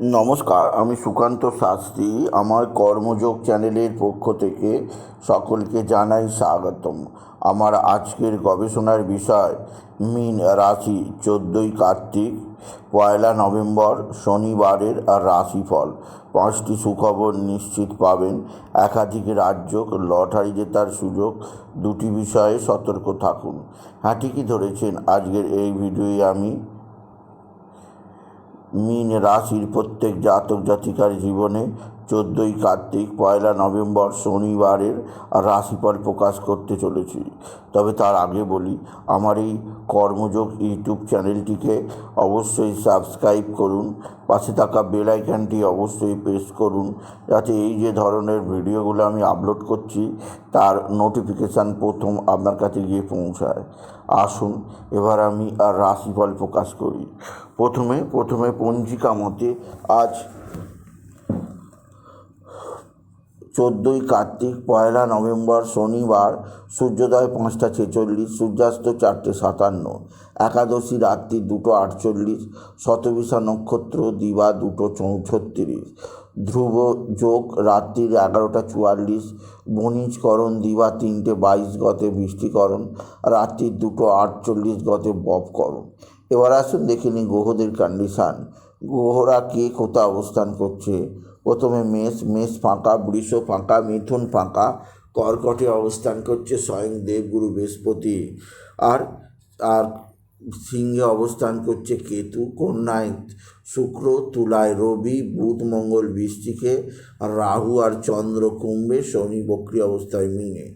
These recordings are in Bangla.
নমস্কার, আমি সুকান্ত শাস্ত্রী। আমার কর্মযোগ চ্যানেলের পক্ষ থেকে সকলকে জানাই স্বাগতম। আমার আজকের গবেষণার বিষয়, মীন রাশি চোদ্দোই কার্তিক, পয়লা নভেম্বর শনিবারের রাশিফল। পাঁচটি সুখবর নিশ্চিত পাবেন। একাধিক রাজ্য লটারি জেতার সুযোগ, দুটি বিষয়ে সতর্ক থাকুন। হ্যাঁ ঠিকই ধরেছেন। আজকের এই ভিডিওয়ে আমি মীন রাশির প্রত্যেক জাতক জাতিকার জীবনে চোদ্দোই কার্তিক, পয়লা নভেম্বর শনিবারের রাশিফল প্রকাশ করতে চলেছি। তবে তার আগে বলি, আমার এই কর্মযোগ ইউটিউব চ্যানেলটিকে অবশ্যই সাবস্ক্রাইব করুন, পাশে থাকা বেল আইকনটি অবশ্যই প্রেস করুন, যাতে এই যে ধরনের ভিডিওগুলো আমি আপলোড করছি, তার নোটিফিকেশান প্রথম আপনার কাছে গিয়ে পৌঁছায়। আসুন, এবার আমি আর রাশিফল প্রকাশ করি। প্রথমে প্রথমে পঞ্জিকা মতে আজ চোদ্দোই কার্তিক, পয়লা নভেম্বর শনিবার, সূর্যোদয় পাঁচটা ছেচল্লিশ, সূর্যাস্ত চারটে সাতান্ন, একাদশী রাত্রি দুটো আটচল্লিশ, শতবিশা নক্ষত্র দিবা দুটো চৌছত্রিশ ধ্রুব যোগ রাত্রির এগারোটা চুয়াল্লিশ বণিজকরণ দিবা তিনটে বাইশ গতে বৃষ্টিকরণ রাত্রির দুটো আটচল্লিশ গতে বপকরণ। এবার আসুন দেখে নিই গ্রহদের কন্ডিশান গ্রহরা কে কোথায় অবস্থান করছে? প্রথমে মেষ মেষ ফাঁকা, বৃষ ফাঁকা, মিথুন ফাঁকা, কর্কটে অবস্থান করছে স্বয়ং দেবগুরু বৃহস্পতি। আর আর সিংহে অবস্থান করছে কেতু কন্যায় শুক্র, তুলায় রবি, বুধ, মঙ্গল, বৃষ্টিকে আর রাহু আর চন্দ্র কুম্ভে শনি বক্রি অবস্থায় মিনে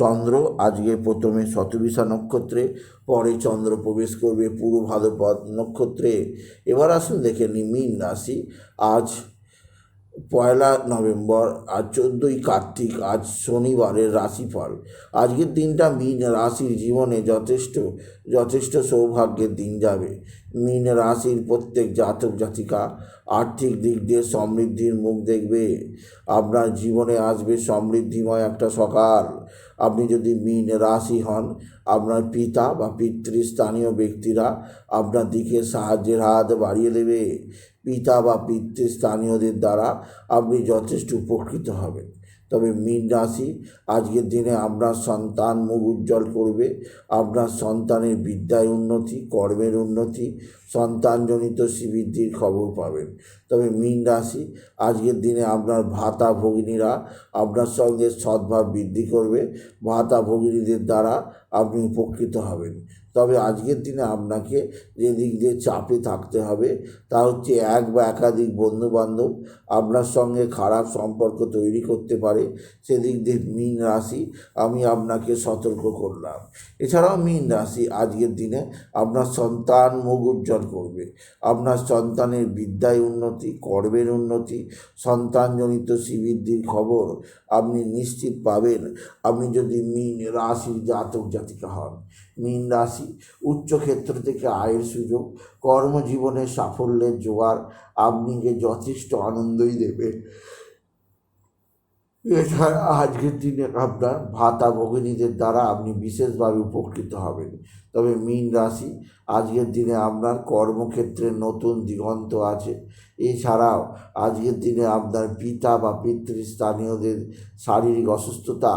চন্দ্র আজকে প্রথমে শতবিশা নক্ষত্রে, পরে চন্দ্র প্রবেশ করবে পূর্ব ভাদ্রপদ নক্ষত্রে। এবার আসুন দেখে নি মীন রাশি। আজ পয়লা নভেম্বর, আর চোদ্দই কার্তিক, আজ শনিবারের রাশিফল। আজকের দিনটা মীন রাশির জীবনে যথেষ্ট যথেষ্ট সৌভাগ্যের দিন যাবে। মীন রাশির প্রত্যেক জাতক জাতিকা আর্থিক দিক দিয়ে সমৃদ্ধির মুখ দেখবে। আপনার জীবনে আসবে সমৃদ্ধিময় একটা সকাল। আপনি যদি মীন রাশি হন, আপনার পিতা বা পিতৃস্থানীয় ব্যক্তিরা আপনার দিকে সাহায্যের হাত বাড়িয়ে দেবে। পিতা বা পিতৃস্থানীয়দের দ্বারা আপনি যথেষ্ট উপকৃত হবেন। তবে মীন রাশি, আজকের দিনে আপনার সন্তান মুখ উজ্জ্বল করবে, আপনার সন্তানের বিদ্যায় উন্নতি, কর্মের উন্নতি সন্তানজনিত শ্রীবৃদ্ধির খবর পাবেন। তবে মীন রাশি, আজকের দিনে আপনার ভাতা ভগিনীরা আপনার সঙ্গে সদ্ভাব বৃদ্ধি করবে। ভাতা ভগিনীদের দ্বারা আপনি উপকৃত হবেন। তবে আজকের দিনে আপনাকে যে দিক দিয়ে চাপে থাকতে হবে, তা হচ্ছে এক বা একাধিক বন্ধুবান্ধব আপনার সঙ্গে খারাপ সম্পর্ক তৈরি করতে পারে। সেদিক দিয়ে মীন রাশি, আমি আপনাকে সতর্ক করলাম। এছাড়াও মীন রাশি, আজকের দিনে আপনার সন্তান মুখ উজ্জ্বল করবে। আপনার সন্তানের বিদ্যায় উন্নতি, কর্মের উন্নতি, সন্তানজনিত শ্রীবৃদ্ধির খবর আপনি নিশ্চিত পাবেন। আপনি যদি মীন রাশির জাতক জাতিকা হন, মীন রাশি উচ্চক্ষেত্র থেকে আয়ের সুযোগ, কর্মজীবনে সাফল্যের জোগাড়, আপনিকে যথেষ্ট আনন্দই দেবে। এছাড়া আজকের দিনে আপনার ভাতা ভগিনীদের দ্বারা আপনি বিশেষভাবে উপকৃত হবেন। তবে মীন রাশি, আজকের দিনে আপনার কর্মক্ষেত্রে নতুন দিগন্ত আছে। এছাড়াও আজকের দিনে আপনার পিতা বা পিতৃস্থানীয়দের শারীরিক অসুস্থতা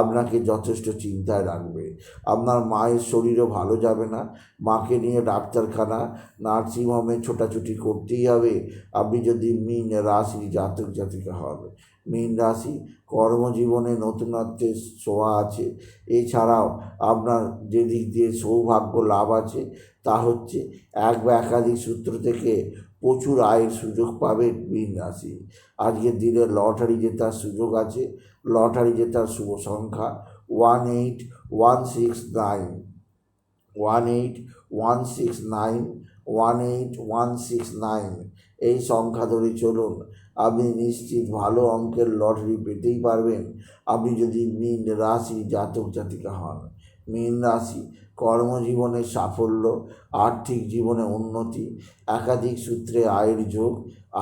আপনাকে যথেষ্ট চিন্তায় রাখবে। আপনার মায়ের শরীরও ভালো যাবে না। মাকে নিয়ে ডাক্তারখানা, নার্সিংহোমে ছোটাছুটি করতেই হবে। আপনি যদি মীন রাশি জাতক জাতিকা হবে মীন রাশি কর্মজীবনে নতুনত্বের ছোঁয়া আছে। এছাড়াও আপনার যে দিক দিয়ে সৌভাগ্য লাভ আছে, তা হচ্ছে এক বা একাধিক সূত্র থেকে প্রচুর আয়ের সুযোগ পাবে মীন রাশি। আজকের দিনে লটারি জেতার সুযোগ আছে। লটারি জেতার শুভ সংখ্যা one eight one six nine one eight one six nine one eight one six nine এই সংখ্যা ধরে চলুন। আপনি নিশ্চিত ভালো অঙ্কের লটারি পেতেই পারবেন। আপনি যদি মীন রাশি জাতক জাতিকা হন। মীন রাশি, কর্মজীবনে সাফল্য, আর্থিক জীবনে উন্নতি, একাধিক সূত্রে আয়ের যোগ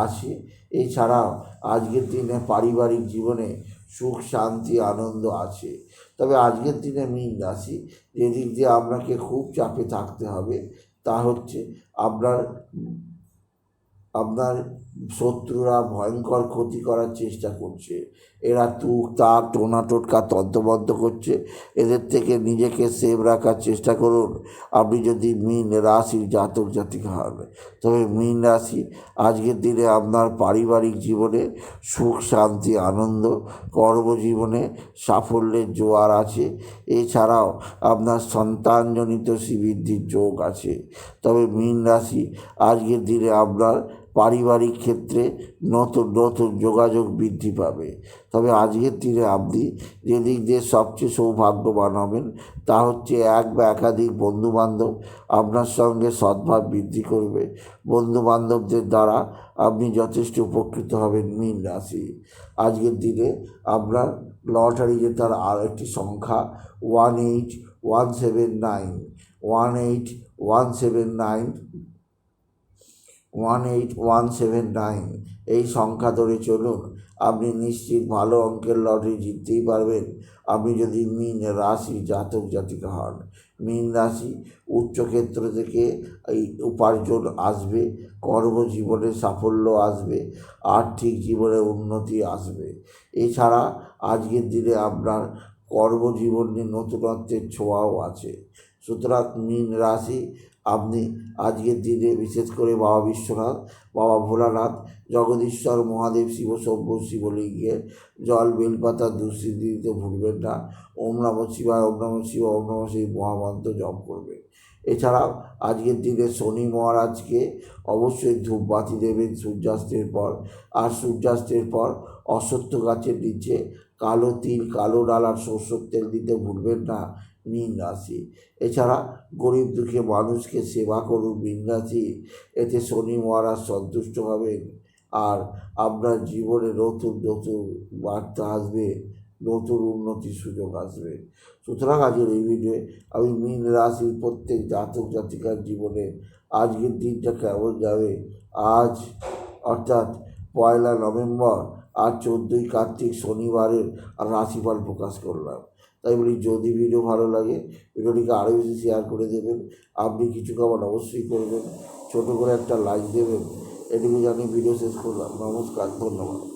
আছে। এছাড়াও আজকের দিনে পারিবারিক জীবনে সুখ, শান্তি, আনন্দ আছে। তবে আজকের দিনে মীন রাশি, যেদিক দিয়ে আপনাকে খুব চাপে থাকতে হবে, তা হচ্ছে আপনার আপনার শত্রুরা ভয়ঙ্কর ক্ষতি করার চেষ্টা করছে। এরা তুক, তাক, টোনা টোটকা তদ্দবদ্ধ করছে। এদের থেকে নিজেকে সেভ রাখার চেষ্টা করুন। আপনি যদি মীন রাশির জাতক জাতিকা হন, তবে মীন রাশি আজকের দিনে আপনার পারিবারিক জীবনে সুখ, শান্তি, আনন্দ, কর্মজীবনে সাফল্যের জোয়ার আছে। এছাড়াও আপনার সন্তানজনিত শ্রীবৃদ্ধির যোগ আছে। তবে মীন রাশি আজকের দিনে আপনার পারিবারিক ক্ষেত্রে নতুন নতুন যোগাযোগ বৃদ্ধি পাবে। তবে আজকের দিনে আপনি যে দিক দিয়ে সবচেয়ে সৌভাগ্যবান হবেন, তা হচ্ছে এক বা একাধিক বন্ধুবান্ধব আপনার সঙ্গে সদ্ভাব বৃদ্ধি করবে। বন্ধুবান্ধবদের দ্বারা আপনি যথেষ্ট উপকৃত হবেন মীন রাশি। আজকের দিনে আপনার লটারি জেতার আর একটি সংখ্যা one eight one seven nine, one eight one seven nine one eight one seven nine এই সংখ্যা ধরে চলুন, আপনি নিশ্চিত ভালো অঙ্কের লটারি জিততেই পারবেন। আপনি যদি মিন রাশি জাতক জাতিকা হন, মিন রাশি উচ্চক্ষেত্র থেকে এই উপার্জন আসবে, কর্মজীবনে সাফল্য আসবে, আর্থিক জীবনে উন্নতি আসবে। এছাড়া আজকের দিনে আপনার কর্মজীবনে নতুনত্বের ছোঁয়াও আছে। সুতরাং মীন রাশি, আপনি আজকের দিনে বিশেষ করে বাবা বিশ্বনাথ, বাবা ভোলানাথ, জগদীশ্বর, মহাদেব, শিব, সভ্য শিবলিঙ্গের জল, বেলপাতা দুঃস্থিতি দিতে ভুলবেন না। ওম নম শিবায়, ওম নম শিব, ওম নম শিব, মহামন্ত্র জপ করবেন। এছাড়াও আজকের দিনে শনি মহারাজকে অবশ্যই ধূপবাতি দেবেন সূর্যাস্তের পর। আর সূর্যাস্তের পর অশ্বত্থ গাছের নিচে কালো তিল, কালো ডাল আর সরষের তেল দিতে ভুলবেন না, মীন রাশি। এছাড়া গরিব দুঃখী মানুষকে সেবা করুন মীন রাশি। এতে শনি মহারাজ সন্তুষ্ট হবেন। আর আপনার জীবনে নতুন নতুন বার্তা আসবে, নতুন উন্নতির সুযোগ আসবে। সুতরাং আজকের এই ভিডিওয়ে আমি মীন রাশির প্রত্যেক জাতক জাতিকার জীবনে আজকের দিনটা কেমন যাবে? আজ, অর্থাৎ পয়লা নভেম্বর আর চোদ্দই কার্তিক শনিবারের রাশিফল প্রকাশ করলাম। তাই বলি, যদি ভিডিও ভালো লাগে, ভিডিওটিকে আরও বেশি শেয়ার করে দেবেন। আপনি কিছু খাবার অবশ্যই করবেন। ছোটো করে একটা লাইক দেবেন। এটুকু জানি ভিডিও শেষ করলাম। নমস্কার, ধন্যবাদ।